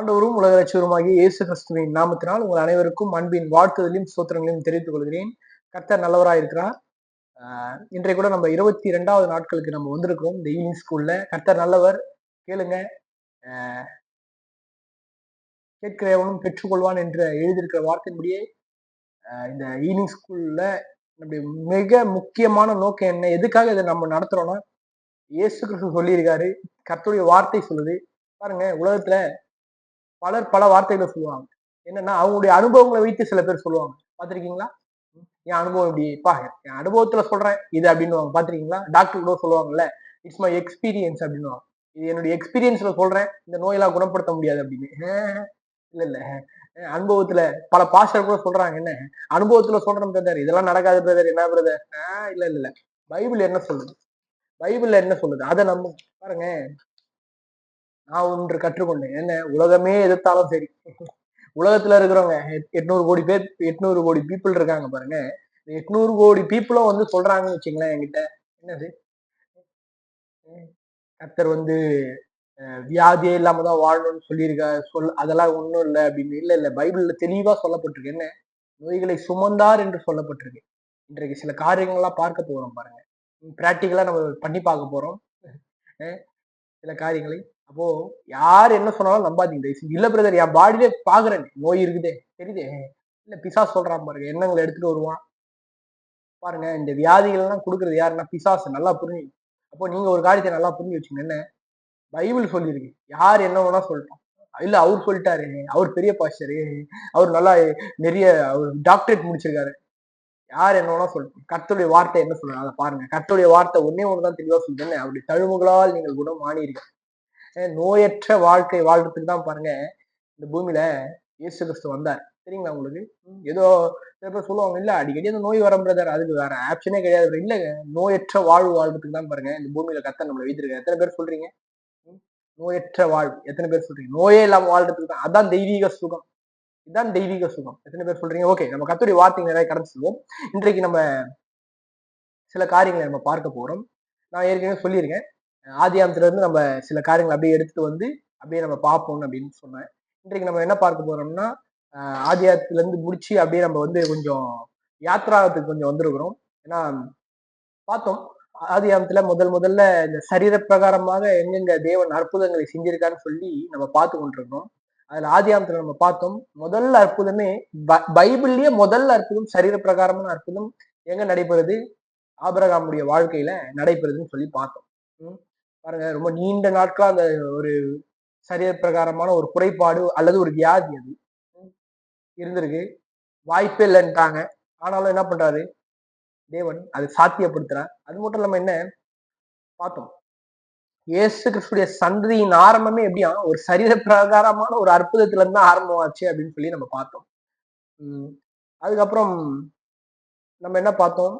ஆண்டவரும் உலக லட்சியருமாகிய இயேசு கிறிஸ்துவின் நாமத்தினால் உங்கள் அனைவருக்கும் அன்பின் வாழ்த்துதலையும் சோத்திரங்களையும் தெரிவித்துக் கொள்கிறேன் கர்த்தர் நல்லவராயிருக்கிறார். இன்றைய கூட நம்ம இருபத்தி ரெண்டாவது நாட்களுக்கு நம்ம வந்திருக்கிறோம். இந்த ஈவினிங் ஸ்கூல்ல கர்த்தர் நல்லவர். கேளுங்க. கேட்கிறவனும் பெற்றுக்கொள்வான் என்று எழுதியிருக்கிற வார்த்தையின்படியே இந்த ஈவினிங் ஸ்கூல்ல நம்முடைய மிக முக்கியமான நோக்கம் என்ன? எதுக்காக இதை நம்ம நடத்துறோம்னா இயேசு கிறிஸ்து சொல்லியிருக்காரு. கர்த்தருடைய வார்த்தை சொல்லுது. பாருங்க உலகத்துல பலர் பல வார்த்தைகளை சொல்லுவாங்க. என்னன்னா அவங்களுடைய அனுபவங்களை வைத்து சில பேர் சொல்லுவாங்க. பார்த்திருக்கீங்களா? என் அனுபவம் இப்படி பா என் அனுபவத்துல சொல்றேன் இது அப்படின்னு பாத்திருக்கீங்களா டாக்டர் கூட சொல்லுவாங்கல்ல இட்ஸ் மை எக்ஸ்பீரியன்ஸ் அப்படின்னு இது என்னுடைய எக்ஸ்பீரியன்ஸ்ல சொல்றேன் இந்த நோயெல்லாம் குணப்படுத்த முடியாது அப்படின்னு. இல்ல இல்ல ஆஹ் அனுபவத்துல பல பாஸ்டர் கூட சொல்றாங்க. என்ன? அனுபவத்துல சொல்றேன் பிரதர் இதெல்லாம் நடக்காது பிரதர் என்ன பிரதர் ஆஹ் இல்ல இல்ல இல்ல. பைபிள் என்ன சொல்லுது? பைபிள்ல என்ன சொல்லுது? அதை நம்ம பாருங்க. நான் ஒன்று கற்றுக்கொண்டேன். என்ன? உலகமே எதிர்த்தாலும் சரி. உலகத்துல இருக்கிறவங்க எட்- எட்நூறு கோடி பேர் எட்நூறு கோடி பீப்புள் இருக்காங்க பாருங்க. எட்நூறு கோடி பீப்புளும் வந்து சொல்றாங்கன்னு வச்சுங்களேன் என்கிட்ட. என்னது? கத்தர் வந்து வியாதியே இல்லாம தான் வாழணும்னு சொல்லியிருக்கா சொல் அதெல்லாம் ஒன்றும் இல்லை அப்படின்னு. இல்லை இல்லை. பைபிள்ல தெளிவா சொல்லப்பட்டிருக்கு. என்ன? நோய்களை சுமந்தார் என்று சொல்லப்பட்டிருக்கு. இன்றைக்கு சில காரியங்கள்லாம் பார்க்க போகிறோம் பாருங்க. ப்ராக்டிக்கலாக நம்ம பண்ணி பார்க்க போகிறோம் சில காரியங்களை அப்போ யார் என்ன சொன்னாலும் நம்பாதீங்க தயவு செஞ்சு. இல்ல பிரதர் என் பாடியிலே பாக்குறேன் நோய் இருக்குதே தெரியுதே. இல்ல பிசா சொல்றான் பாருங்க எண்ணங்களை எடுத்துட்டு வருவான். பாருங்க இந்த வியாதிகள் எல்லாம் கொடுக்கறது யாருன்னா பிசாசு நல்லா புரிஞ்சு. அப்போ நீங்க ஒரு காரியத்தை நல்லா புரிஞ்சு வச்சுங்க என்ன பைபிள் சொல்லியிருக்கு. யார் என்ன வேணா சொல்லிட்டோம். இல்ல அவர் சொல்லிட்டாரு. அவர் பெரிய பாஸ்டரு அவர் நல்லா நிறைய அவர் டாக்டரேட் முடிச்சிருக்காரு. யார் என்ன வேணா சொல்லட்டும். கர்த்தருடைய வார்த்தை என்ன சொல்றாங்க அதை பாருங்க. கர்த்தருடைய வார்த்தை ஒன்னே தான் தெளிவா சொல்லுங்க அப்படி தழும்புகளால் நீங்கள் குணம் ஆனீர்கள். நோயற்ற வாழ்க்கை வாழ்றதுக்கு தான் பாருங்க இந்த பூமியில இயேசு கிறிஸ்து வந்தார். சரிங்களா உங்களுக்கு? ஏதோ சில பேர் சொல்லுவாங்க இல்ல அடிக்கடி அந்த நோய் வரும் பிரதர் அதுக்கு வேற ஆப்ஷனே கிடையாது இல்லைங்க நோயற்ற வாழ்வு வாழ்றதுக்கு தான் பாருங்க இந்த பூமியில கத்த நம்மளை வைத்திருக்காரு. எத்தனை பேர் சொல்றீங்க? நோயற்ற வாழ்வு. எத்தனை பேர் சொல்றீங்க? நோயே இல்லாம வாழ்றதுக்கு தான் அதான் தெய்வீக சுகம். இதுதான் தெய்வீக சுகம். எத்தனை பேர் சொல்றீங்க? ஓகே நம்ம கத்துடைய வார்த்தை நிறைய கடந்து செல்வோம். இன்றைக்கு நம்ம சில காரியங்களை நம்ம பார்க்க போறோம். நான் ஏற்கனவே சொல்லியிருக்கேன். ஆதியாமத்துல இருந்து நம்ம சில காரியங்களை அப்படியே எடுத்துட்டு வந்து அப்படியே நம்ம பார்ப்போம் அப்படின்னு சொன்னேன். இன்றைக்கு நம்ம என்ன பார்க்க போறோம்னா ஆதியாத்துல இருந்து முடிச்சு அப்படியே நம்ம வந்து கொஞ்சம் யாத்ராத்துக்கு கொஞ்சம் வந்திருக்கிறோம். ஏன்னா பார்த்தோம் ஆதியாமத்துல முதல் முதல்ல இந்த சரீர பிரகாரமாக எங்கெங்க தேவன் அற்புதங்களை செஞ்சிருக்கான்னு சொல்லி நம்ம பார்த்து கொண்டிருக்கோம் அதுல ஆதியாமத்துல நம்ம பார்த்தோம். முதல் அற்புதமே பைபிள்லயே முதல் அற்புதம் சரீர பிரகாரமான அற்புதம் எங்க நடைபெறுது? ஆபரகாமுடைய வாழ்க்கையில நடைபெறுதுன்னு சொல்லி பார்த்தோம். ம். பாருங்க ரொம்ப நீண்ட நாட்களா அந்த ஒரு சரீர பிரகாரமான ஒரு குறைபாடு அல்லது ஒரு வியாதி அது. இருந்திருக்கு. வாய்ப்பே இல்லைன்ட்டாங்க. ஆனாலும் என்ன பண்றாரு? தேவன் அது சாத்தியப்படுத்துறார். அது மட்டும் இல்லாம என்ன? பார்த்தோம் இயேசு கிறிஸ்துடைய சந்ததியின் ஆரம்பமே எப்படியா? ஒரு சரீர பிரகாரமான ஒரு அற்புதத்துல இருந்து தான் ஆரம்பமாச்சு அப்படின்னு சொல்லி நம்ம பார்த்தோம். உம் அதுக்கப்புறம் நம்ம என்ன பார்த்தோம்?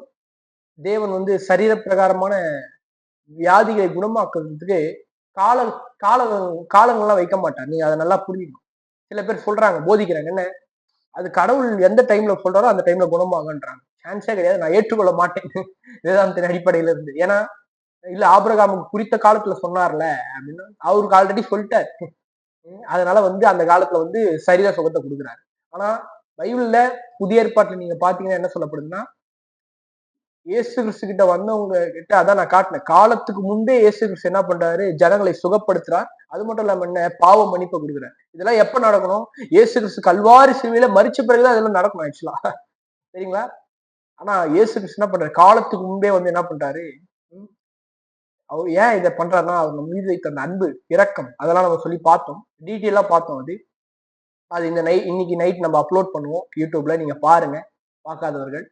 தேவன் வந்து சரீர பிரகாரமான வியாதிகளை குணமாக்குறதுக்கு கால கால காலங்கள்லாம் வைக்க மாட்டார். நீங்க அதை நல்லா புரியணும் சில பேர் சொல்றாங்க போதிக்கிறாங்க. என்ன? அது கடவுள் எந்த டைம்ல சொல்றாரோ அந்த டைம்ல குணமாகன்றாங்க. சான்ஸே கிடையாது. நான் ஏற்றுக்கொள்ள மாட்டேன். வேதாந்தத்தின் அடிப்படையில இருந்து. ஏன்னா இல்ல ஆபிரகாமுக்கு குறித்த காலத்துல சொன்னார்ல அப்படின்னு. அவருக்கு ஆல்ரெடி சொல்லிட்டார். அதனால வந்து அந்த காலத்துல வந்து சரீர சுகத்தை கொடுக்குறாரு. ஆனா பைபிள்ல புதிய ஏற்பாட்டுல நீங்க பாத்தீங்கன்னா என்ன சொல்லப்படுதுன்னா இயேசு கிறிஸ்து கிட்ட வந்தவங்க கிட்ட அதான் நான் காட்டினேன். காலத்துக்கு முன்பே இயேசு கிறிஸ்து என்ன பண்றாரு? ஜனங்களை சுகப்படுத்துறார். அது மட்டும் இல்லாம என்ன? பாவ மன்னிப்பை கொடுக்குறாரு. இதெல்லாம் எப்ப நடக்கணும்? இயேசு கிறிஸ்து கல்வாரி சிவில மறிச்ச பிறகுதான் இதெல்லாம் நடக்கணும் ஆக்சுவலா சரிங்களா? ஆனா இயேசு கிறிஸ்து என்ன பண்றாரு? காலத்துக்கு முன்பே வந்து என்ன பண்றாரு? ம், அவர் ஏன் இதை பண்றாருன்னா அவர் மீது வைத்த அந்த அன்பு இரக்கம் அதெல்லாம் நம்ம சொல்லி பார்த்தோம். டீட்டெயிலா பார்த்தோம் அது. அது இந்த நைட் இன்னைக்கு நைட் நம்ம அப்லோட் பண்ணுவோம். யூடியூப்ல நீங்க பாருங்க. பார்க்காதவர்கள்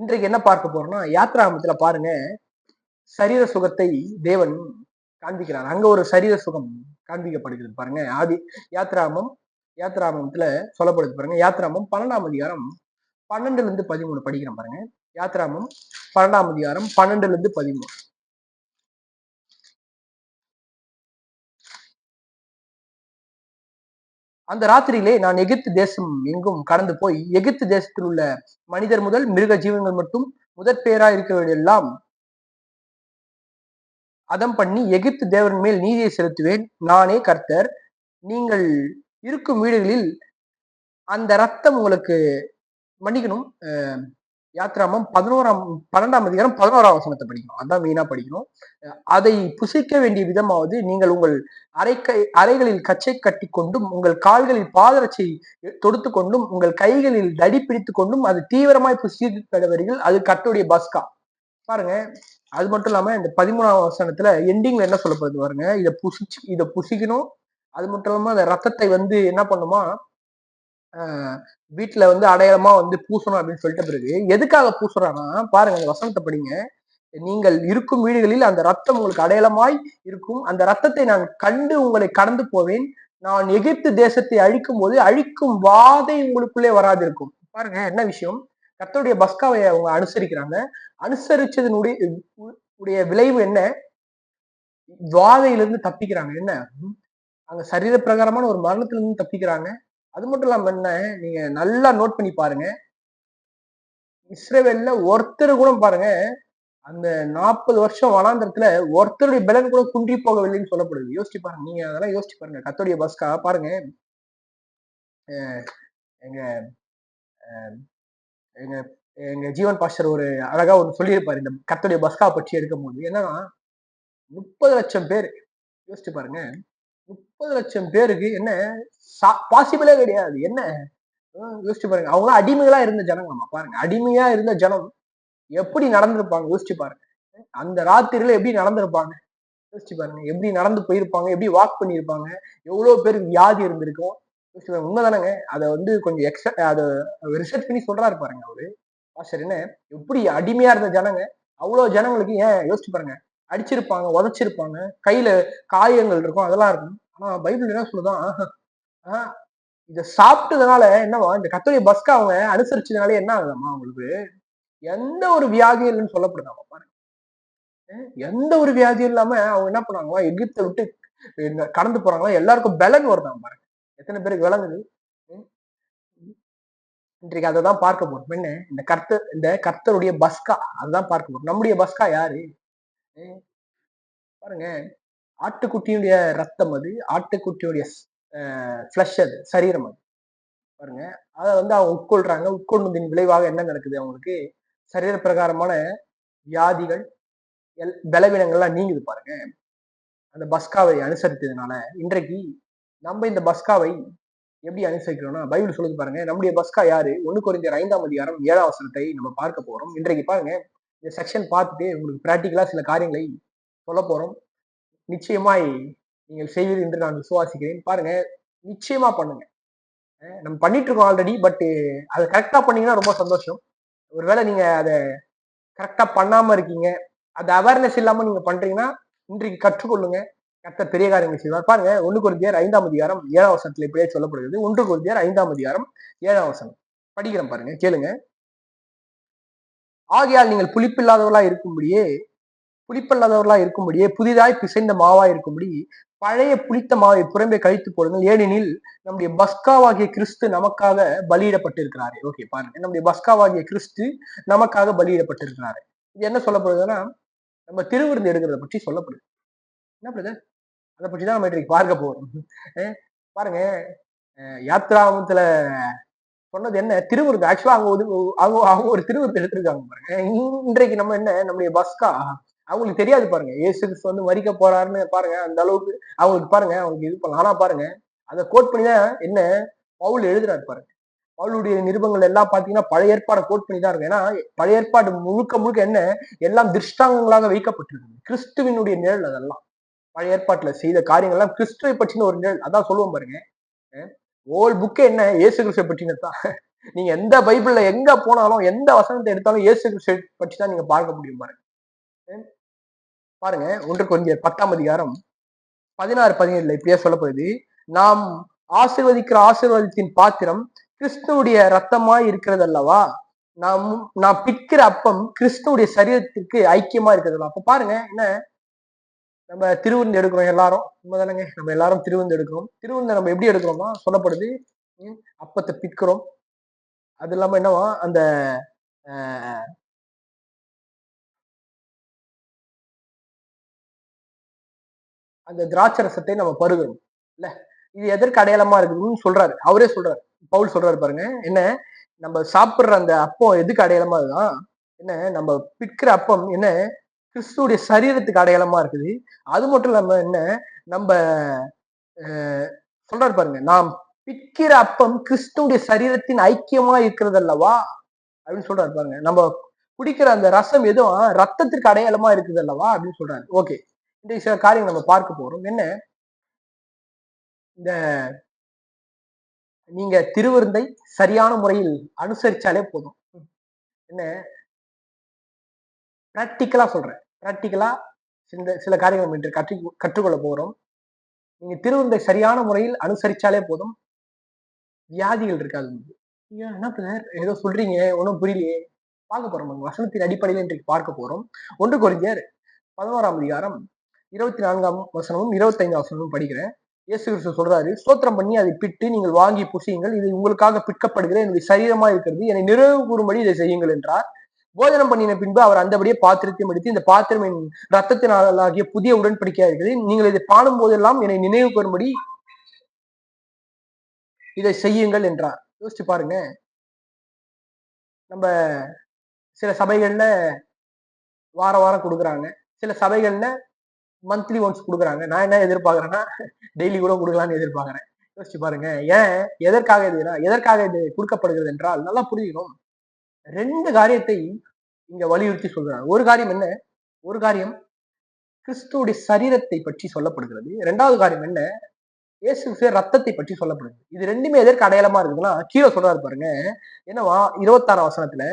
இன்றைக்கு என்ன பார்க்க போறோம்னா யாத்ராமத்துல பாருங்க. சரீர சுகத்தை தேவன் காண்பிக்கிறார். அங்க ஒரு சரீர சுகம் காண்பிக்கப்படுகிறது பாருங்க. ஆதி யாத்ராமம் யாத்ராமத்துல சொல்லப்படுது பாருங்க. யாத்ராமம் பன்னெண்டாம் அதிகாரம் பன்னெண்டுல இருந்து பதிமூணு படிக்கிறேன் பாருங்க. யாத்ராமம் பன்னெண்டாம் அதிகாரம் பன்னெண்டுல இருந்து பதிமூணு. அந்த ராத்திரியிலே நான் எகிப்து தேசம் எங்கும் கடந்து போய் எகிப்து தேசத்தில் உள்ள மனிதர் முதல் மிருக ஜீவன்கள் மட்டும் முதற் பேரா இருக்கிறவர்களெல்லாம் அதம் பண்ணி எகிப்து தேவன் மேல் நீதியை செலுத்துவேன். நானே கர்த்தர். நீங்கள் இருக்கும் வீடுகளில் அந்த ரத்தம் உங்களுக்கு மன்னிக்கணும். அஹ், யாத்ராமம் பதினோராம் பன்னெண்டாம் அதிகாரம் பதினோராம் வசனத்தை படிக்கணும். அதான் மெயினா படிக்கணும். அதை புசிக்க வேண்டிய விதமாவது நீங்கள் உங்கள் அரைக்கை அறைகளில் கச்சை கட்டி கொண்டும் உங்கள் கால்களில் பாதரட்சை தொடுத்து கொண்டும் உங்கள் கைகளில் தடி பிடித்து கொண்டும் அது தீவிரமாய் புசிக்கப்படுவீர்கள் அது கட்டுடைய பஸ்கா. பாருங்க அது மட்டும் இல்லாம இந்த பதிமூணாம் வசனத்துல எண்டிங்ல என்ன சொல்லப்படுது பாருங்க? இதை புசிச்சு இதை புசிக்கணும். அது மட்டும் இல்லாம அந்த ரத்தத்தை வந்து என்ன பண்ணுமா? வீட்டுல வந்து அடையாளமா வந்து பூசணும் அப்படின்னு சொல்லிட்ட பிறகு எதுக்காக பூசுறான்னா பாருங்க அந்த வசனத்தை படிங்க. நீங்கள் இருக்கும் வீடுகளில் அந்த ரத்தம் உங்களுக்கு அடையாளமாய் இருக்கும். அந்த ரத்தத்தை நான் கண்டு உங்களை கடந்து போவேன். நான் எகிப்து தேசத்தை அழிக்கும் போது அழிக்கும் வாதை உங்களுக்குள்ளே வராது இருக்கும் பாருங்க என்ன விஷயம்? கத்தோடைய பஸ்காவை அவங்க அனுசரிக்கிறாங்க. அனுசரிச்சதனுடைய உடைய விளைவு என்ன? வாதையிலிருந்து தப்பிக்கிறாங்க. என்ன? அங்க சரீர பிரகாரமான ஒரு மரணத்திலிருந்து தப்பிக்கிறாங்க. அது மட்டும் இல்லாம என்ன நீங்க நல்லா நோட் பண்ணி பாருங்க. இஸ்ரேவேல்ல ஒருத்தர் கூட பாருங்க அந்த நாற்பது வருஷம் வனாந்திரத்துல ஒருத்தருடைய பலன் கூட குன்றி போகவில்லைன்னு சொல்லப்படுது. யோசிச்சு பாருங்க நீங்க அதெல்லாம் யோசிச்சு பாருங்க. கத்தோடைய பஸ்கா பாருங்க. எங்க எங்க எங்க ஜீவன் பாஸ்டர் ஒரு அழகா ஒன்று சொல்லியிருப்பாரு. இந்த கத்தோடைய பஸ்கா பற்றி எடுக்கும் போது என்னன்னா முப்பது லட்சம் பேர் யோசிச்சு பாருங்க முப்பது லட்சம் பேருக்கு என்ன பாசிபிளே கிடையாது. என்ன? யோசிச்சு பாருங்க. அவங்களாம் அடிமைகளா இருந்த ஜனங்களாமா பாருங்க. அடிமையா இருந்த ஜனம் எப்படி நடந்திருப்பாங்க? யோசிச்சு பாருங்க. அந்த ராத்திரியில எப்படி நடந்திருப்பாங்க? யோசிச்சு பாருங்க. எப்படி நடந்து போயிருப்பாங்க? எப்படி வாக் பண்ணியிருப்பாங்க? எவ்வளவு பேருக்கு வியாதி இருந்திருக்கும் யோசிச்சு பாருங்க. உண்மைதானங்க. அதை வந்து கொஞ்சம் எக்ஸ்ட்ரா அதை ரிசர்ச் பண்ணி சொல்றாரு பாருங்க அவரு. பாஸ்டர் என்ன? எப்படி அடிமையா இருந்த ஜனங்க அவ்வளவு ஜனங்களுக்கு ஏன்? யோசிச்சு பாருங்க. அடிச்சிருப்பாங்க உதைச்சிருப்பாங்க. கையில காயங்கள் இருக்கும் அதெல்லாம் இருக்கும். ஆனா பைபிள் என்ன சொல்லுதான் இதை சாப்பிட்டதுனால என்னவா இந்த கத்தோலிய பஸ்கா அவங்க அனுசரிச்சதுனால என்ன ஆகுதாமா அவங்களுக்கு? எந்த ஒரு வியாதியும் இல்லைன்னு சொல்லப்படுதாமா பாருங்க. எந்த ஒரு வியாதியும் இல்லாம அவங்க என்ன பண்ணாங்களா எகிப்தை விட்டு இந்த கடந்து போறாங்களா? எல்லாருக்கும் பலன் வருதாம் பாருங்க. எத்தனை பேருக்கு விளங்குது இன்றைக்கு அதை தான் பார்க்க போறோம். என்ன? இந்த கர்த்தர் இந்த கர்த்தருடைய பஸ்கா அதுதான் பார்க்க போறோம். நம்முடைய பஸ்கா யாரு? பாருங்க. ஆட்டுக்குட்டியுடைய ரத்தம் அது. ஆட்டுக்குட்டியுடைய ஃப்ளஷ் அது சரீரம் அது. பாருங்க. அதை வந்து அவங்க உட்கொள்றாங்க. உட்கொண்டதின் விளைவாக என்ன நடக்குது அவங்களுக்கு? சரீர பிரகாரமான வியாதிகள் எல் பலவீனங்கள்லாம் நீங்குது பாருங்க. அந்த பஸ்காவை அனுசரித்ததுனால இன்றைக்கு நம்ம இந்த பஸ்காவை எப்படி அனுசரிக்கிறோம்னா பைபிள் சொல்லுது பாருங்க. நம்முடைய பஸ்கா யாரு? ஒண்ணு குறைந்த ஐந்தாம் அதிகாரம் ஏழாம் வசனத்தை நம்ம பார்க்க போறோம். இன்றைக்கு பாருங்க. இந்த செக்ஷன் பார்த்துட்டு உங்களுக்கு பிராக்டிக்கலா சில காரியங்களை சொல்ல போறோம். நிச்சயமாய் நீங்கள் செய்வீர்கள் என்று நான் விசுவாசிக்கிறேன். பாருங்க நிச்சயமா பண்ணுங்க. நம்ம பண்ணிட்டு இருக்கோம் ஆல்ரெடி பட் அதை கரெக்டா பண்ணீங்கன்னா ரொம்ப சந்தோஷம். ஒருவேளை நீங்க அதை கரெக்டா பண்ணாம இருக்கீங்க. அது அவேர்னஸ் இல்லாம நீங்க பண்றீங்கன்னா இன்றைக்கு கற்றுக்கொள்ளுங்க. கர்த்தர் பெரிய காரியங்கள் செய்வார். பாருங்க ஒன்று குருதியார் ஐந்தாம் அதிகாரம் ஏழாம் வசனத்துல இப்படியே சொல்லப்படுகிறது. ஒன்று குருதியார் ஐந்தாம் அதிகாரம் ஏழாம் வசனம். படிக்கிறேன் பாருங்க கேளுங்க. ஆகையால் நீங்கள் புளிப்பில்லாதவர்களா இருக்கும்படியே புளிப்பில்லாதவர்களா இருக்கும்படியே புதிதாய் பிசைந்த மாவா இருக்கும்படி பழைய புளித்த மாவை புறம்பே கழித்து போடுங்கள். ஏனெனில் நம்முடைய பஸ்காவாகிய கிறிஸ்து நமக்காக பலியிடப்பட்டிருக்கிறாரு. ஓகே பாருங்க. நம்முடைய பஸ்காவாகிய கிறிஸ்து நமக்காக பலியிடப்பட்டிருக்கிறாரு. இது என்ன சொல்லப்படுதுன்னா நம்ம திருவிருந்து எடுக்கிறத பற்றி சொல்லப்படுது. என்ன பிரதர்? அதை பற்றி தான் நம்ம இன்றைக்கு பார்க்க போறோம். பாருங்க. யாத்ராமத்துல சொன்னது என்ன? திருவிருந்து. ஆக்சுவலா அவங்க ஒரு அவங்க அவங்க ஒரு திருவிருந்து எடுத்திருக்காங்க பாருங்க. இன்றைக்கு நம்ம என்ன? நம்முடைய பஸ்கா அவங்களுக்கு தெரியாது பாருங்க. ஏசு கிறிஸ்து வந்து மறிக்க போறாருன்னு பாருங்க. அந்த அளவுக்கு அவங்களுக்கு பாருங்க. அவங்களுக்கு இது பண்ணலாம் ஆனா பாருங்க. அதை கோட் பண்ணி தான் என்ன? பவுல் எழுதுறாரு பாருங்க. பவுலுடைய நிருபங்கள் எல்லாம் பாத்தீங்கன்னா பழைய ஏற்பாடை கோட் பண்ணி தான் இருக்கும் ஏன்னா பழைய ஏற்பாடு முழுக்க முழுக்க என்ன? எல்லாம் திருஷ்டாங்கங்களாக வைக்கப்பட்டிருக்கு கிறிஸ்துவினுடைய நிழல் அதெல்லாம். பழைய ஏற்பாட்டுல செய்த காரியங்கள்லாம் கிறிஸ்துவை பற்றின ஒரு நிழல். அதான் சொல்லுவோம் பாருங்க. ஓல் புக்கே என்ன? இயேசு கிறிஸ்துவை பற்றினதான் நீங்க எந்த பைபிள்ல எங்க போனாலும் எந்த வசனத்தை எடுத்தாலும் இயேசு கிறிஸ்துவை பற்றி தான் நீங்க பார்க்க முடியும் பாருங்க. பாருங்க ஒன்று கொஞ்சம் பத்தாம் அதிகாரம் பதினாறு பதினேழுல இப்படியே சொல்லப்படுது நாம் ஆசிர்வதிக்கிற ஆசிர்வாதத்தின் பாத்திரம் கிறிஸ்துவுடைய ரத்தமாய் இருக்கிறது அல்லவா நாம் நாம் பிற்கிற அப்பம் கிறிஸ்துவுடைய சரீரத்திற்கு ஐக்கியமா இருக்கிறது அப்ப பாருங்க என்ன? நம்ம திருவிருந்து எடுக்கிறோம் எல்லாரும். உண்மைதானங்க? நம்ம எல்லாரும் திருவிருந்து எடுக்கிறோம். திருவிருந்து நம்ம எப்படி எடுக்கிறோமா சொல்லப்படுது அப்பத்தை பிற்கிறோம் அது இல்லாம என்னவா? அந்த அந்த திராட்சை ரசத்தை நம்ம பருகணும். இல்ல? இது எதற்கு அடையாளமா இருக்குதுன்னு சொல்றாரு. அவரே சொல்றாரு. பவுல் சொல்றாரு பாருங்க. என்ன? நம்ம சாப்பிடுற அந்த அப்பம் எதுக்கு அடையாளமா இருக்குதான் என்ன? நம்ம பிற்கிற அப்பம் என்ன? கிறிஸ்துடைய சரீரத்துக்கு அடையாளமா இருக்குது. அது மட்டும் இல்லாம என்ன? நம்ம சொல்றாரு பாருங்க. நாம் பிற்கிற அப்பம் கிறிஸ்துடைய சரீரத்தின் ஐக்கியமா இருக்கிறது அல்லவா அப்படின்னு சொல்றாரு பாருங்க. நம்ம குடிக்கிற அந்த ரசம் எதுவும் ரத்தத்திற்கு அடையாளமா இருக்குது அல்லவா அப்படின்னு சொல்றாரு. ஓகே. இந்த சில காரியங்கள் நம்ம பார்க்க போறோம். என்ன? இந்த நீங்க திருவிருந்தை சரியான முறையில் அனுசரிச்சாலே போதும். என்ன? பிராக்டிக்கலா சொல்றேன். பிராக்டிக்கலா சில சில காரியங்கள் நம்ம இன்று கற்று கற்றுக்கொள்ள போறோம். நீங்க திருவிருந்தை சரியான முறையில் அனுசரிச்சாலே போதும். வியாதிகள் இருக்காது என்ன பிரதர்? ஏதோ சொல்றீங்க. ஒன்றும் புரியலையே. பார்க்க போறோம். வசனத்தின் அடிப்படையில் இன்றைக்கு பார்க்க போறோம். ஒன்று குறைஞ்சர் பதினோராம் அதிகாரம் இருபத்தி நான்காம் வசனமும் இருபத்தைந்தாம் வசனமும் படிக்கிறேன். இயேசு கிறிஸ்து சொல்றாரு ஸ்தோத்திரம் பண்ணி அதை பிட்டு நீங்கள் வாங்கி புசியுங்கள். இது உங்களுக்காக பிற்கப்படுகிற என்னுடைய சரீரமா இருக்கிறது. என்னை நிறைவு கூறும்படி இதை செய்யுங்கள் என்றார். போஜனம் பண்ணின பின்பு அவர் அந்தபடியே பாத்திரத்தையும் எடுத்து இந்த பாத்திரம் என் ரத்தத்தினாலாகிய புதிய உடன்படிக்கையா இருக்கிறது. நீங்கள் இதை பாடும் போதெல்லாம் என்னை நினைவு கூறும்படி இதை செய்யுங்கள் என்றார். யோசிச்சு பாருங்க. நம்ம சில சபைகள்ல வார வாரம் கொடுக்குறாங்க. சில சபைகள்ல மந்த்லி ஒன்ஸ் கொடுக்குறாங்க. நான் என்ன எதிர்பார்க்குறேன்னா டெய்லி கூட கொடுக்கலான்னு எதிர்பார்க்கறேன். யோசிச்சு பாருங்க. ஏன்? எதற்காக இதுனா எதற்காக இது கொடுக்கப்படுகிறது என்றால் நல்லா புரியணும் ரெண்டு காரியத்தை இங்க வலியுறுத்தி சொல்றாங்க. ஒரு காரியம் என்ன? ஒரு காரியம் கிறிஸ்துவுடைய சரீரத்தை பற்றி சொல்லப்படுகிறது. ரெண்டாவது காரியம் என்ன? இயேசு ரத்தத்தை பற்றி சொல்லப்படுது இது ரெண்டுமே எதற்கு அடையாளமா இருக்குதுன்னா கீழே சொல்றாரு பாருங்க. என்னவா? இருபத்தாறாம் வசனத்துல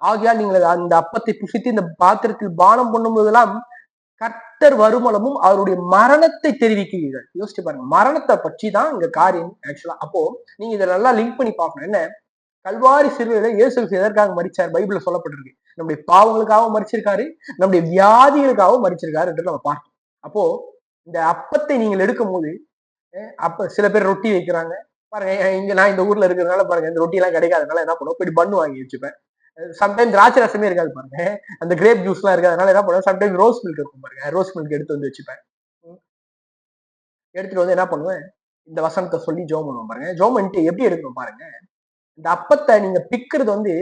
ஆகியால் நீங்கள் அந்த அப்பத்தை புசித்து இந்த பாத்திரத்தில் பானம் பண்ணும்போதெல்லாம் கர்த்தர் வருமலமும் அவருடைய மரணத்தை தெரிவிக்கிறீர்கள். யோசிச்சு பாருங்க. மரணத்தை பற்றி தான் இங்க காரியம் ஆக்சுவலா அப்போ நீங்க இதை நல்லா லிங்க் பண்ணி பார்க்கணும். என்ன? கல்வாரி சிறுவையில இயேசு எதற்காக மறிச்சார் பைபிள்ல சொல்லப்பட்டிருக்கு. நம்முடைய பாவங்களுக்காகவும் மறிச்சிருக்காரு நம்முடைய வியாதிகளுக்காகவும் மறிச்சிருக்காரு என்று நம்ம பார்க்கணும். அப்போ இந்த அப்பத்தை நீங்கள் எடுக்கும் போது அப்ப சில பேர் ரொட்டி வைக்கிறாங்க. பாருங்க இங்க நான் இந்த ஊர்ல இருக்கிறதுனால பாருங்க இந்த ரொட்டி எல்லாம் கிடைக்காதனால என்ன பண்ணுவோம்? போய் பண்ணு வாங்கி வச்சுப்பேன். சம்டைம் திராட்சை ரசமே இருக்காது பாருங்க. அந்த கிரேப் ஜூஸ் எல்லாம் இருக்காதனால என்ன பண்ணுவேன்? சம்டைம் ரோஸ் மில்க் இருக்கும் பாருங்க. ரோஸ் மில்க் எடுத்து வந்து வச்சுப்பேன். எடுத்துட்டு வந்து என்ன பண்ணுவேன்? இந்த வசனத்தை சொல்லி ஜோம் பண்ணுவோம் பாருங்க. ஜோம் பண்ணிட்டு எப்படி எடுக்கணும் பாருங்க. இந்த அப்பத்தை நீங்க பிக்கிறது வந்து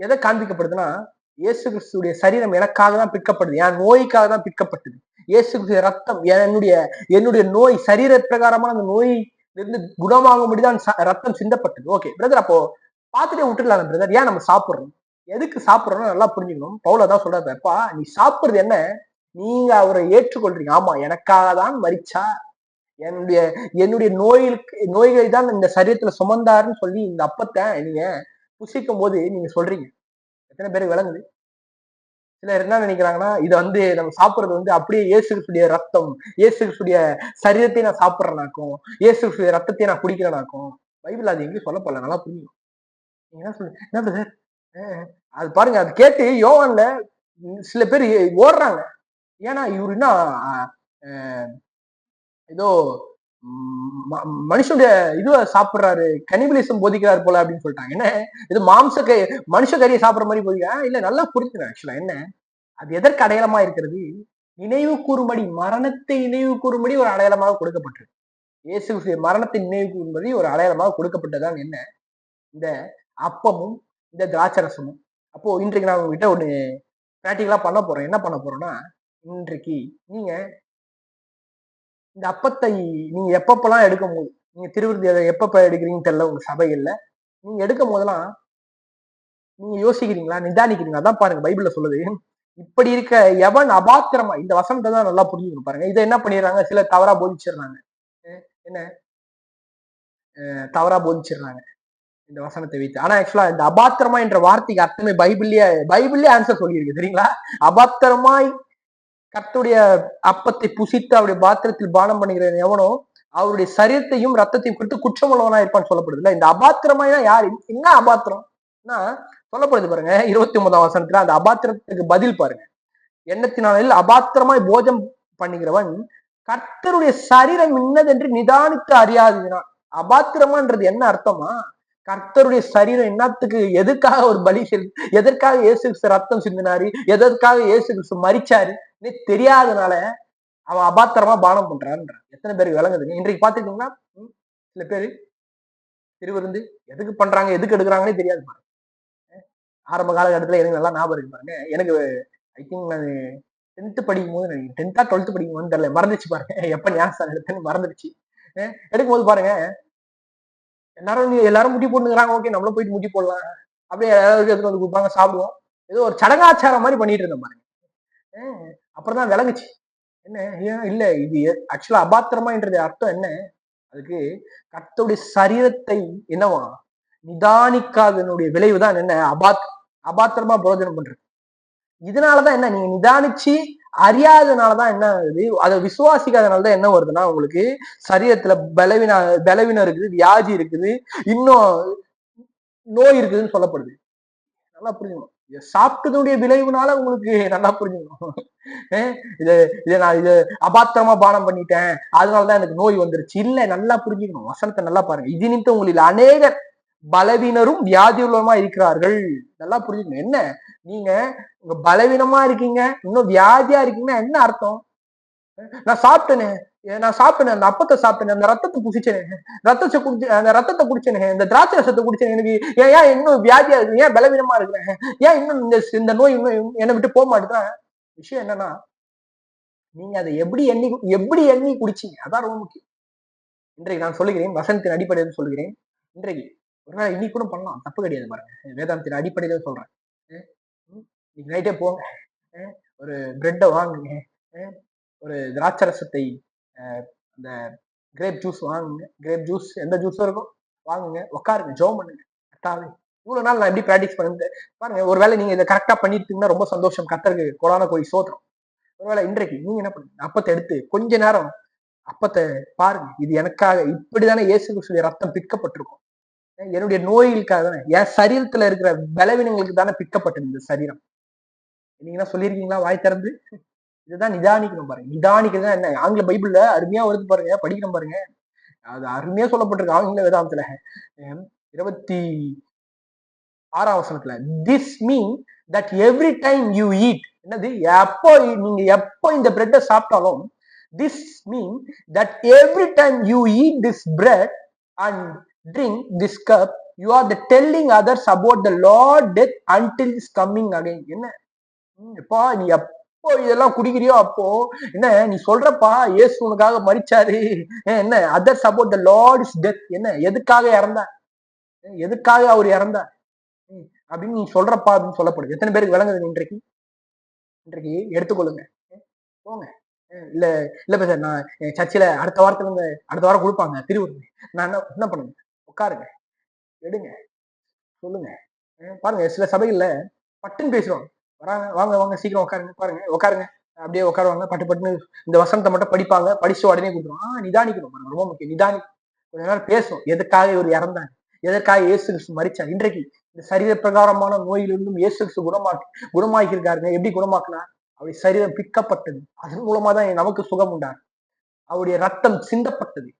எதை காண்பிக்கப்படுதுன்னா இயேசு கிறிஸ்துடைய சரீரம் எனக்காக தான் பிக்கப்படுது என் நோய்க்காக தான் பிற்கப்பட்டது இயேசு கிறிஸ்துடைய ரத்தம் என்னுடைய என்னுடைய நோய் சரீர பிரகாரமான அந்த நோய் இருந்து குணமாகும்படி தான் ரத்தம் சிந்தப்பட்டது. ஓகே பிரதர் அப்போ பார்த்துட்டே விட்டுடலாம் பிரதர் ஏன் நம்ம சாப்பிட்றோம்? எதுக்கு சாப்பிடுறோம்னு நல்லா புரிஞ்சுக்கணும். பவுல தான் சொல்றாரு அப்பா நீ சாப்பிட்றது என்ன? நீங்க அவரை ஏற்றுக்கொள்றீங்க. ஆமா எனக்காக தான் மரிச்சா. என்னுடைய என்னுடைய நோய்களுக்கு நோய்களை தான் இந்த சரீரத்துல சுமந்தாருன்னு சொல்லி இந்த அப்பத்தை நீங்க புசிக்கும் போது நீங்க சொல்றீங்க. எத்தனை பேருக்கு விளங்குது? சிலர் என்ன நினைக்கிறாங்கன்னா இது வந்து நம்ம சாப்பிட்றது வந்து அப்படியே இயேசுடைய ரத்தம் இயேசுடைய சரீரத்தை நான் சாப்பிட்றேனாக்கும் இயேசுடைய ரத்தத்தை நான் குடிக்கிறேனாக்கும். பைபிள் அது எங்கேயும் சொல்லப்படல. நல்லா புரியும் என்ன சொல்லுங்க என்ன பிரதர் அது பாருங்க அது கேட்டு யோவான்ல சில பேர் ஓடுறாங்க. ஏன்னா இவரு என்ன ஏதோ ம- மனுஷனுடைய இதுவை சாப்பிடுறாரு கனிபிலிசம் போதிக்கிறாரு போல அப்படின்னு சொல்லிட்டாங்க. என்ன? இது மாம்ச கை மனுஷ கறியை சாப்பிட்ற மாதிரி போதிக்க இல்ல நல்லா புரிஞ்சுக்கிறேன் ஆக்சுவலா என்ன? அது எதற்கு அடையாளமா இருக்கிறது? நினைவு கூறும்படி மரணத்தை நினைவு கூறும்படி ஒரு அடையாளமாக கொடுக்கப்பட்டிருக்கு. இயேசு மரணத்தை நினைவு கூறும்படி ஒரு அடையாளமாக கொடுக்கப்பட்டதான் என்ன? இந்த அப்பமும் இந்த திராட்சை ரசமும் அப்போ இன்றைக்கு நான் உங்ககிட்ட ஒண்ணு ப்ராக்டிக்கலாக பண்ண போறேன். என்ன பண்ண போறோம்னா இன்றைக்கு நீங்க இந்த அப்பத்தை நீங்க எப்பப்பெல்லாம் எடுக்கும் போது நீங்க திருவிருத்தி எப்பப்ப எடுக்கிறீங்கன்னு தெரியல உங்க சபைகள்ல. நீங்க எடுக்கும் போதெல்லாம் நீங்க யோசிக்கிறீங்களா? நிதானிக்கிறீங்களா? அதான் பாருங்க பைபிள்ல சொல்லுது. இப்படி இருக்க எவன் அபாத்திரமா இந்த வசனத்தை தான் நல்லா புரிஞ்சுக்கணும் பாருங்க. இதை என்ன பண்ணிடுறாங்க? சில தவறா போதிச்சிடுறாங்க. என்ன? தவறா போதிச்சிடுறாங்க. இந்த வசனத்தை வைத்து. ஆனா ஆக்சுவலா இந்த அபாத்திரமா என்ற வார்த்தைக்கு அர்த்தமே பைபிள்லயே பைபிள்லயே ஆன்சர் சொல்லியிருக்கு சரிங்களா அபாத்திரமாய் கர்த்துடைய அப்பத்தை புசித்து அவருடைய பாத்திரத்தில் பானம் பண்ணுகிற எவனோ அவருடைய சரீரத்தையும் ரத்தத்தையும் குறித்து குற்றமுள்ளவனா இருப்பான்னு சொல்லப்படுதுல்ல இந்த அபாத்திரமாய்னா யார்? என்ன அபாத்திரம்? சொல்லப்படுது பாருங்க இருபத்தி ஒன்பதாம் வசனத்துல அந்த அபாத்திரத்துக்கு பதில் பாருங்க. எண்ணத்தினாலில் அபாத்திரமாய் போஜம் பண்ணுகிறவன் கர்த்தருடைய சரீரம் இன்னதென்று நிதானித்து அறியாததினால். அபாத்திரமான்றது என்ன அர்த்தமா? கர்த்தருடைய சரீரம் என்னத்துக்கு எதுக்காக ஒரு பலி செல் எதற்காக இயேசு கிறிஸ்து ரத்தம் சிந்தினாரு எதற்காக இயேசு கிறிஸ்து மரிச்சாரு தெரியாதனால அவன் அபாத்திரமா பானம் பண்றான்ற எத்தனை பேருக்கு விளங்குதுங்க இன்றைக்கு பாத்துக்கிட்டீங்கன்னா சில பேர் திருவிருந்து எதுக்கு பண்றாங்க எதுக்கு எடுக்கிறாங்கன்னே தெரியாது பாருங்க. ஆரம்ப காலகட்டத்தில் எனக்கு நல்லா ஞாபகம் இருக்கு பாருங்க. எனக்கு ஐ திங்க் நான் டென்த்து படிக்கும் போது நினைக்கிறேன் டென்த்தா டுவெல்த்து படிக்கும் போது தெரியல. மறந்துச்சு பாருங்க. எப்ப ஞாபகம் எடுத்தேன்னு மறந்துடுச்சு எடுக்கும் போது பாருங்க. எல்லாரும் எல்லாரும் முட்டி போட்டுக்கிறாங்க. ஓகே நம்மளும் போயிட்டு முட்டி போடலாம். அப்படியே யாராவது எடுத்துட்டு வந்து கொடுப்பாங்க சாப்பிடுவோம். ஏதோ ஒரு சடங்காச்சாரம் மாதிரி பண்ணிட்டு இருந்தேன் பாருங்க. அப்புறம் தான் விளங்குச்சு. என்ன? ஏன்? இல்ல இது ஆக்சுவலா அபாத்திரமான்றது அர்த்தம் என்ன? அதுக்கு கத்தோடைய சரீரத்தை என்னவா? நிதானிக்காதனுடைய விளைவு தான் என்ன? அபாத் அபாத்திரமா பிரோஜனம் பண்றது. இதனாலதான் என்ன? நீங்க நிதானிச்சு அறியாதனாலதான் என்ன ஆகுது? அதை விசுவாசிக்காதனாலதான் என்ன வருதுன்னா உங்களுக்கு சரீரத்துல பலவீன பலவீனம் இருக்குது வியாதி இருக்குது இன்னும் நோய் இருக்குதுன்னு சொல்லப்படுது. நல்லா புரிஞ்சுக்கணும். இதை சாப்பிட்டதுடைய விளைவுனால உங்களுக்கு நல்லா புரிஞ்சுக்கணும். இது இதை நான் இது அபாத்திரமா பானம் பண்ணிட்டேன். அதனாலதான் எனக்கு நோய் வந்துருச்சு. இல்ல நல்லா புரிஞ்சுக்கணும். வசனத்தை நல்லா பாருங்க. இது நிமித்தம் உங்களில் அநேகர் பலவீனரும் வியாதியுள்ளமா இருக்கிறார்கள். நல்லா புரிஞ்சுக்கணும் என்ன? நீங்க உங்க பலவீனமா இருக்கீங்க. இன்னும் வியாதியா இருக்கீங்கன்னா என்ன அர்த்தம்? நான் சாப்பிட்டேனே. ஏ, நான் சாப்பிட்டேன். அந்த அப்பத்தை சாப்பிட்டேன். அந்த ரத்தத்தை குடிச்சேனே ரத்தத்தை குடிச்சு அந்த ரத்தத்தை குடிச்சேனே. இந்த திராட்சை ரசத்தை குடிச்சேன். எனக்கு ஏன் ஏன் இன்னும் வியாதியா இருக்கு? ஏன் பலவீனமா இருக்கிறேன் ஏன் இன்னும் இந்த இந்த நோய் இன்னும் என்னை விட்டு போக மாட்டேங்குது விஷயம் என்னன்னா நீங்க அதை எப்படி எண்ணி எப்படி எண்ணி குடிச்சீங்க? அதான் ரொம்ப முக்கியம். இன்றைக்கு நான் சொல்லுகிறேன். வசனத்தின் அடிப்படையில் சொல்லுகிறேன். இன்றைக்கு ஒரு இன்னைக்கு கூட பண்ணலாம். தப்பு கிடையாது பாருங்க. வேதாந்தத்தின் அடிப்படையில சொல்றேன். இன்னைக்கு நைட்டே போங்க. ஒரு பிரெட்டை வாங்குங்க. ஒரு திராட்சை ரசத்தை அந்த கிரேப் ஜூஸ் வாங்குங்க. கிரேப் ஜூஸ் எந்த ஜூஸும் இருக்கும். வாங்குங்க. உட்காருங்க ஜோ பண்ணுங்க. கரெக்டாகவே இவ்வளோ நாள் நான் எப்படி ப்ராக்டிஸ் பண்ணிட்டு பாருங்க. ஒருவேளை நீங்கள் இதை கரெக்டாக பண்ணிட்டீங்கன்னா ரொம்ப சந்தோஷம். கத்தருக்கு கொடான கோயில் சோத்திரம். ஒருவேளை இன்றைக்கு நீங்கள் என்ன பண்ணுங்க? அப்பத்தை எடுத்து கொஞ்ச நேரம் அப்பத்தை பாருங்க. இது எனக்காக இப்படி தானே இயேசு கிறிஸ்துடைய ரத்தம் பிற்கப்பட்டிருக்கும் என்னுடைய நோய்களுக்காக தானே? என் சரீரத்துல இருக்கிற பலவீனங்களுக்கு தானே பிற்கப்பட்டது இந்த சரீரம். நீங்க என்ன சொல்லியிருக்கீங்களா? வாய் திறந்து? இதுதான் நிதானிக்கணும் பாருங்க. நிதானிக்கிறது என்ன? ஆங்கில பைபிள்ல அருமையா வருது பாருங்க. படிக்கணும் பாருங்க. அது அருமையா சொல்லப்பட்டிருக்கு ஆங்கில வேதாந்தத்துல. இருபத்தி ஆறாம் வசனத்துல this mean that every time you eat என்னது? எப்போ நீங்க எப்போ இந்த பிரெட்டை சாப்பிட்டாலும் this mean that every time you eat this bread and drink this cup you are the telling others about the lord death until is coming again என்ன? எப்பா நீ எப்போ இதெல்லாம் குடிக்கிறியோ அப்போ என்ன நீ சொல்றப்பா இயேசு உனக்காக மறிச்சாரு ஏன் என்ன others about the lord is death என்ன எதுக்காக இறந்தார் ஏன் எதுக்காக அவர் இறந்தார் அப்படின்னு நீ சொல்றப்பா அப்படின்னு சொல்லப்படுது. எத்தனை பேருக்கு விளங்குது இன்றைக்கு? இன்றைக்கு எடுத்துக்கொள்ளுங்க. போங்க. இல்ல இல்ல சார் நான் என் சர்ச்சில் அடுத்த வாரத்துல இருந்து அடுத்த வாரம் கொடுப்பாங்க திருவுருள் நான் என்ன என்ன பண்ணுங்க உட்காருங்க. எடுங்க. சொல்லுங்க. பாருங்க சில சபைகள்ல பட்டுன்னு பேசுறோம் வராங்க வாங்க வாங்க சீக்கிரம் உட்காருங்க பாருங்க உட்காருங்க. அப்படியே உட்காருவாங்க பட்டு பட்டுன்னு இந்த வசனத்தை மட்டும் படிப்பாங்க படிச்சு உடனே கொடுத்துருவோம் ஆஹ் நிதானிக்கணும். பாருங்க ரொம்ப முக்கியம். நிதானி கொஞ்ச நேரம் பேசும் எதுக்காக இவர் இறந்தாங்க எதற்காக இயேசு கிறிஸ்து மரிச்சார்? இன்றைக்கு இந்த சரீர பிரகாரமான நோயிலிருந்தும் இயேசு கிறிஸ்து குணமாக்கி குணமாக்கியிருக்காருங்க எப்படி குணமாக்கினார்? அவருடைய சரீரம் பிக்கப்பட்டது. அதன் மூலமா தான் நமக்கு சுகம் உண்டார் அவருடைய ரத்தம் சிந்தப்பட்டது.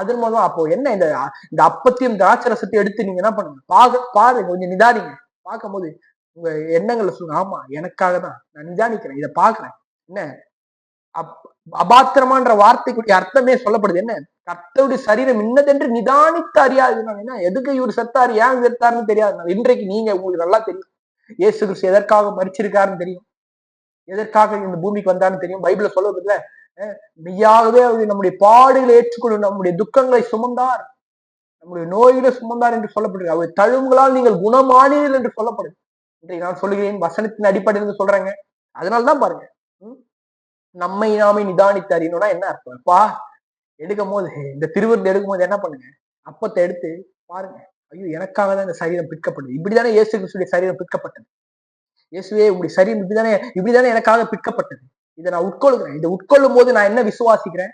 அதன் மூலம் அப்போ என்ன இந்த இந்த அப்பத்தையும் திராட்சை எடுத்து நீங்க என்ன பண்ணுங்க பாக பாருங்க கொஞ்சம் நிதானிங்க. பார்க்கும்போது உங்க எண்ணங்களை சொல்லுங்க ஆமா எனக்காக தான். நான் நிதானிக்கிறேன். இதை பாக்குறேன் என்ன? அப் அபாத்திரமான்ற வார்த்தைக்குரிய அர்த்தமே சொல்லப்படுது. என்ன? கர்த்தருடைய சரீரம் இன்னதென்று நிதானித்து அறியாது என்ன? எதுக்கு இவர் செத்தாரு? ஏன் செத்தாருன்னு தெரியாது. இன்றைக்கு நீங்க உங்களுக்கு நல்லா தெரியும். ஏசு கிறிஸ்து எதற்காக மறிச்சிருக்காருன்னு தெரியும். எதற்காக இந்த பூமிக்கு வந்தான்னு தெரியும். பைபிள்ல சொல்லுவதுல மெய்யாகவே அவர் நம்முடைய பாடுகளை ஏற்றுக்கொள்ளும் நம்முடைய துக்கங்களை சுமந்தார். நம்முடைய நோய்களை சுமந்தார் என்று சொல்லப்படுகிறது. அவர் தழும்புகளால் நீங்கள் குணமானீர்கள் என்று சொல்லப்படுது இன்றைக்கு நான் சொல்லுகிறேன் வசனத்தின் அடிப்படையில் சொல்றேங்க. அதனாலதான் பாருங்க. நம்மை நாமே நிதானித்து அறியணும்னா என்ன அர்த்தம்? அப்பா எடுக்கும் போது இந்த திருவிருந்து எடுக்கும் போது என்ன பண்ணுங்க? அப்பத்தை எடுத்து பாருங்க. ஐயோ எனக்காக தான் இந்த சரீரம் பிற்கப்படுது இப்படிதானே இயேசு கிறிஸ்துடைய சரீரம் பிற்கப்பட்டது இயேசுவே உங்களுடைய சரீரம் இப்படிதானே இப்படிதானே எனக்காக பிற்கப்பட்டது இதை நான் உட்கொள்கிறேன். இதை உட்கொள்ளும் போது நான் என்ன விசுவாசிக்கிறேன்?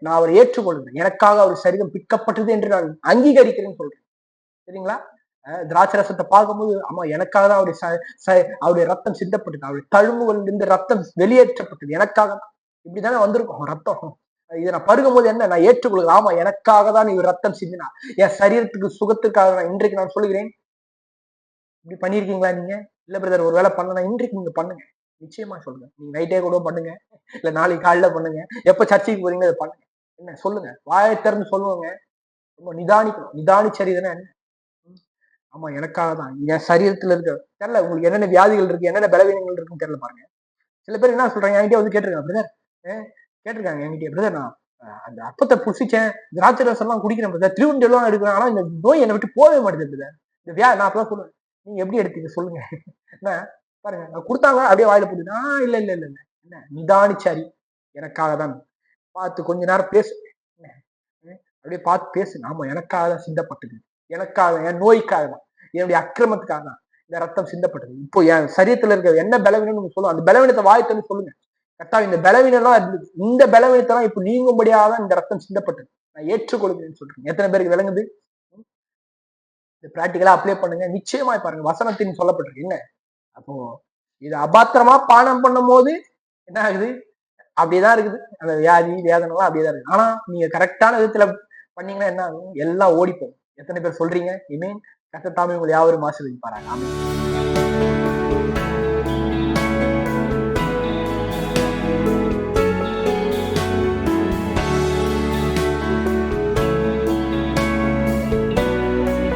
நான் அவரை ஏற்றுக்கொள்கிறேன். எனக்காக அவர் சரீரம் பிற்கப்பட்டது என்று நான் அங்கீகரிக்கிறேன்னு சொல்றேன். சரிங்களா? திராட்சை ரசத்தை பார்க்கும்போது ஆமா எனக்காக தான் அவருடைய ச- ச- அவருடைய ரத்தம் சிந்தப்பட்டது. அவருடைய தழும்புகள் இருந்து ரத்தம் வெளியேற்றப்பட்டது. எனக்காக தான். இப்படிதானே வந்திருக்கும். ரத்தம். இதை நான் பருகும் போது என்ன? நான் ஏற்றுக்கொள்கிறேன். ஆமா எனக்காக தான் இவர் ரத்தம் சிந்தினா என் சரீரத்துக்கு சுகத்துக்காக நான் இன்றைக்கு நான் சொல்லுகிறேன். இப்படி பண்ணியிருக்கீங்களா நீங்க? இல்ல பிரதர் ஒரு வேலை பண்ணனா இன்றைக்கு நீங்க பண்ணுங்க. நிச்சயமா சொல்லுங்க நீங்க நைட்டே கூட பண்ணுங்க. இல்ல நாளைக்கு காலையில பண்ணுங்க. எப்ப சர்ச்சைக்கு போறீங்க அதை பண்ணுங்க. என்ன? சொல்லுங்க. வாயை திறந்து சொல்லுவாங்க. ரொம்ப நிதானிக்கணும். நிதானிச்சரிதனா என்ன ம். ஆமா எனக்காக தான். என் சரீரத்துல இருக்க தெரியல உங்களுக்கு என்னென்ன வியாதிகள் இருக்கு என்னென்ன பலவீனங்கள் இருக்குன்னு தெரியல பாருங்க. சில பேர் என்ன சொல்றாங்க? என்கிட்ட வந்து கேட்டிருக்காங்க பிரதர் கேட்டிருக்காங்க என்கிட்ட பிரதர் நான் அந்த அப்பத்தை புசிச்சேன். திராட்சை ரசம் எல்லாம் குடிக்கிறேன் பிரதர் திருவண்டெல்லாம் எடுக்கிறேன். ஆனா இந்த நோய் என்னை விட்டு போகவே மாட்டேங்குது பிரதர் இந்த வியா நான் அப்பதான் சொல்லுவேன். நீங்க எப்படி எடுத்தீங்க? சொல்லுங்க. என்ன? பாருங்க நான் கொடுத்தாங்க அப்படியே வாயில போட்டுனா இல்ல இல்ல இல்ல இல்ல. என்ன? நிதானிச்சாரி. எனக்காக தான் பார்த்து கொஞ்ச நேரம் பேசு. அப்படியே பார்த்து பேசு. ஆமா எனக்காக தான் சிந்தப்பட்டது. எனக்காக என் நோய்க்காக தான். என்னுடைய அக்கிரமத்துக்காக தான் இந்த ரத்தம் சிந்தப்பட்டது. இப்போ என் சரீரத்துல இருக்க என்ன பலவீனம்னு சொல்லுவோம் அந்த பலவீனத்தை வாய்த்தன்னு சொல்லுங்க. கரெக்டா இந்த பலவீனம்லாம் இருந்தது. இந்த பலவீனத்தெல்லாம் இப்போ நீங்கும்படியாக தான் இந்த ரத்தம் சிந்தப்பட்டது. நான் ஏற்றுக்கொள்கிறேன்னு சொல்றேன். எத்தனை பேருக்கு விளங்குது? இந்த பிராக்டிக்கலா அப்ளை பண்ணுங்க. நிச்சயமா பாருங்க. வசனத்தின் சொல்லப்பட்டிருக்கு. என்ன? அப்போ இது அபாத்திரமா பானம் பண்ணும் போது என்ன ஆகுது? அப்படியேதான் இருக்குது. அந்த வியாதி வேதனைலாம் அப்படியே தான் இருக்கு ஆனா நீங்க கரெக்டான விதத்துல பண்ணீங்கன்னா என்ன ஆகும்? எல்லாம் ஓடிப்போம். எத்தனை பேர் சொல்றீங்க? இமேன் கத்தத்தாமே உங்களை யாவரும் ஆசீர்வதிப்பாராங்க ஆமென்.